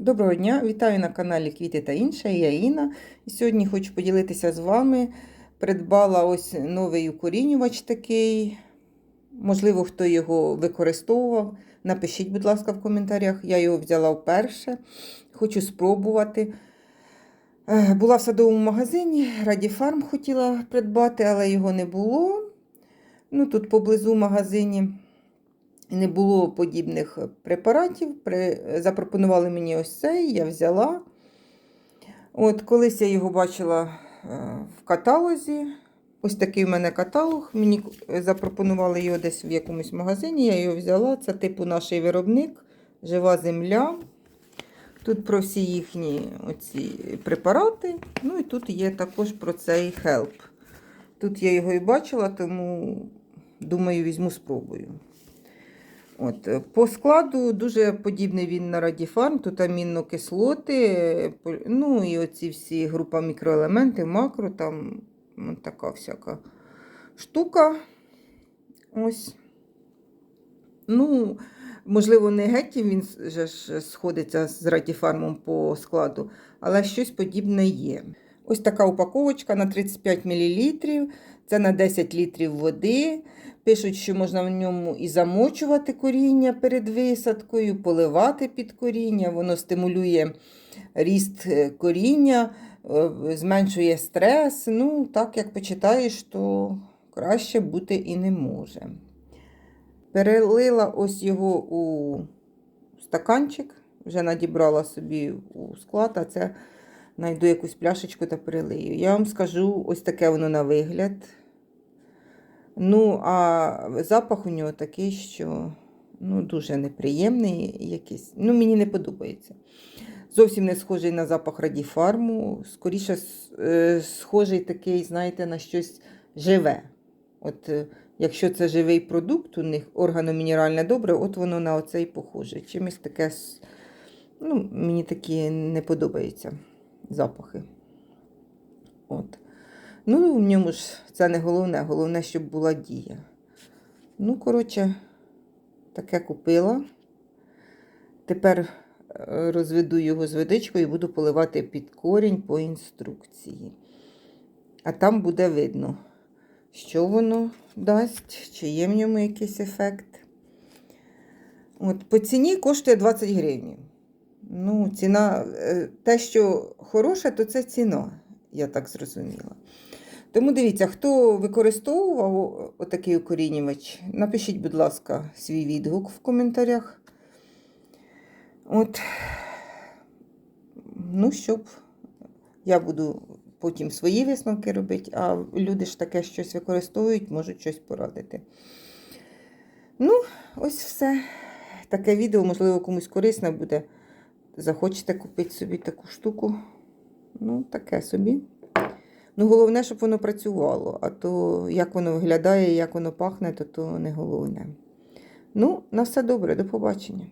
Доброго дня! Вітаю на каналі Квіти та інше. Я Інна. І сьогодні хочу поділитися з вами. Придбала ось новий укорінювач такий. Можливо, хто його використовував. Напишіть, будь ласка, в коментарях. Я його взяла вперше. Хочу спробувати. Е, Була в садовому магазині, Радіфарм хотіла придбати, але його не було. Ну, Тут поблизу в магазині не було подібних препаратів. Запропонували мені ось цей, я взяла. От Колись я його бачила е, в каталозі. Ось такий в мене каталог. Мені запропонували його десь в якомусь магазині. Я його взяла. Це типу наш виробник, жива земля. Тут про всі їхні оці препарати. Ну і тут є також про цей хелп. Тут я його і бачила, тому думаю, візьму спробую. От, По складу дуже подібний він на радіфарм. Тут амінокислоти, ну і оці всі група мікроелементів, макро, там от така всяка штука. Ось. Ну, можливо, не геть він же ж сходиться з радіфармом по складу, але щось подібне є. Ось така упаковочка на 35 мл. Це на 10 літрів води. Пишуть, що можна в ньому і замочувати коріння перед висадкою, поливати під коріння. Воно стимулює ріст коріння, зменшує стрес. Ну, так як почитаєш, то краще бути і не може. Перелила ось його у стаканчик, вже надібрала собі у склад, а це знайду якусь пляшечку та перелию. Я вам скажу, ось таке воно на вигляд. Ну, а запах у нього такий, що ну, дуже неприємний якийсь. Ну, мені не подобається. Зовсім не схожий на запах радіфарму, скоріше схожий такий, знаєте, на щось живе. От Якщо це живий продукт, у них органомінеральне добре, от воно на оцей похоже. Чимось таке, ну, мені такі не подобаються запахи. От. Ну, в ньому ж це не головне, головне, щоб була дія. Ну, коротше, таке купила. Тепер розведу його з водичкою і буду поливати під корінь по інструкції. А там буде видно, що воно дасть, чи є в ньому якийсь ефект. От, По ціні коштує 20 гривень. Ну, ціна, те, що хороше, то це ціна, я так зрозуміла. Тому дивіться, хто використовував отакий укорінювач, напишіть, будь ласка, свій відгук в коментарях. От, ну, щоб я буду потім свої висновки робити, а люди ж таке щось використовують, можуть щось порадити. Ну, ось все. Таке відео, можливо, комусь корисне буде. Захочете купити собі таку штуку. Ну, таке собі. Ну, головне, щоб воно працювало, а то як воно виглядає, як воно пахне, то то не головне. Ну, на все добре, до побачення.